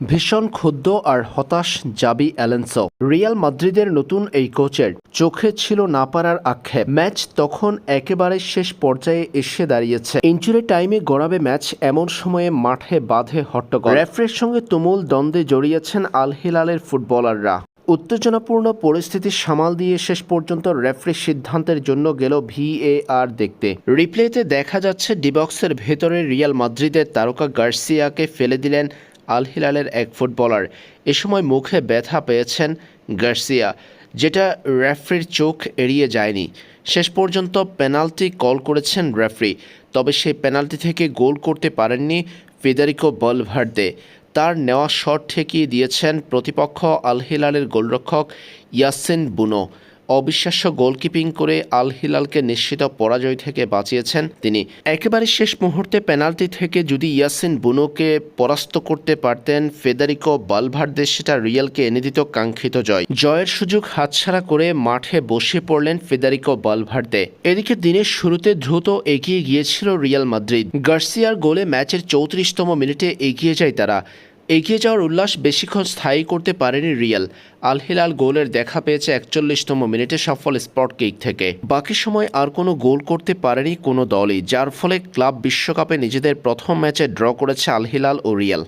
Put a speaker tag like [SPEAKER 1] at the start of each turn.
[SPEAKER 1] ভীষণ ক্ষুব্ধ আর হতাশ জাবি অ্যালেন্সো। রিয়াল মাদ্রিদের নতুন এই কোচের চোখে ছিল না পারার আক্ষেপ। ম্যাচ তখন একেবারে শেষ পর্যায়ে এসে দাঁড়িয়েছে। ইঞ্জুরি টাইমে গড়াবে ম্যাচ এমন সময়ে মাঠে বাঁধে হট্টগোল। রেফারির সঙ্গে তুমুল দ্বন্দ্বে জড়িয়েছেন আল হিলালের ফুটবলাররা। উত্তেজনাপূর্ণ পরিস্থিতি সামাল দিয়ে শেষ পর্যন্ত রেফারির সিদ্ধান্তের জন্য গেল ভিএআর দেখতে। রিপ্লেতে দেখা যাচ্ছে ডিবক্সের ভেতরে রিয়াল মাদ্রিদের তারকা গার্সিয়াকে ফেলে দিলেন আল হিলালের এক ফুটবলার। এ সময় মুখে ব্যথা পেয়েছেন গার্সিয়া, যেটা রেফরির চোখ এড়িয়ে যায়নি। শেষ পর্যন্ত পেনাল্টি কল করেছেন রেফরি, তবে সেই পেনাল্টি থেকে গোল করতে পারেননি ফেদারিকো বলভার্দে। তার নেওয়া শট ঠেকিয়ে দিয়েছেন প্রতিপক্ষ আল হিলালের গোলরক্ষক ইয়াসিন বুনো। অবিশ্বাস্য গোলকিপিং করে আল হিলালকে নিশ্চিত পরাজয় থেকে বাঁচিয়েছেন তিনি। একেবারে শেষ মুহূর্তে পেনাল্টি থেকে যদি ইয়াসিন বুনোকে পরাস্ত করতে পারতেন, ফেদারিকো বালভার্দে সেটা রিয়ালকে এনে দিত কাঙ্ক্ষিত জয়। জয়ের সুযোগ হাতছাড়া করে মাঠে বসে পড়লেন ফেদারিকো বালভার্দে। এদিকে দিনের শুরুতে দ্রুত এগিয়ে গিয়েছিল রিয়াল মাদ্রিদ। গার্সিয়ার গোলে ম্যাচের চৌত্রিশতম মিনিটে এগিয়ে যায় তারা। এগিয়ে যাওয়ার উল্লাস বেশিক্ষণ স্থায়ী করতে পারেনি রিয়াল। আল হিলাল গোলের দেখা পেয়েছে একচল্লিশতম মিনিটে সফল স্পট কিক থেকে। বাকি সময় আর কোনো গোল করতে পারেনি কোনো দলই, যার ফলে ক্লাব বিশ্বকাপে নিজেদের প্রথম ম্যাচে ড্র করেছে আল হিলাল ও রিয়াল।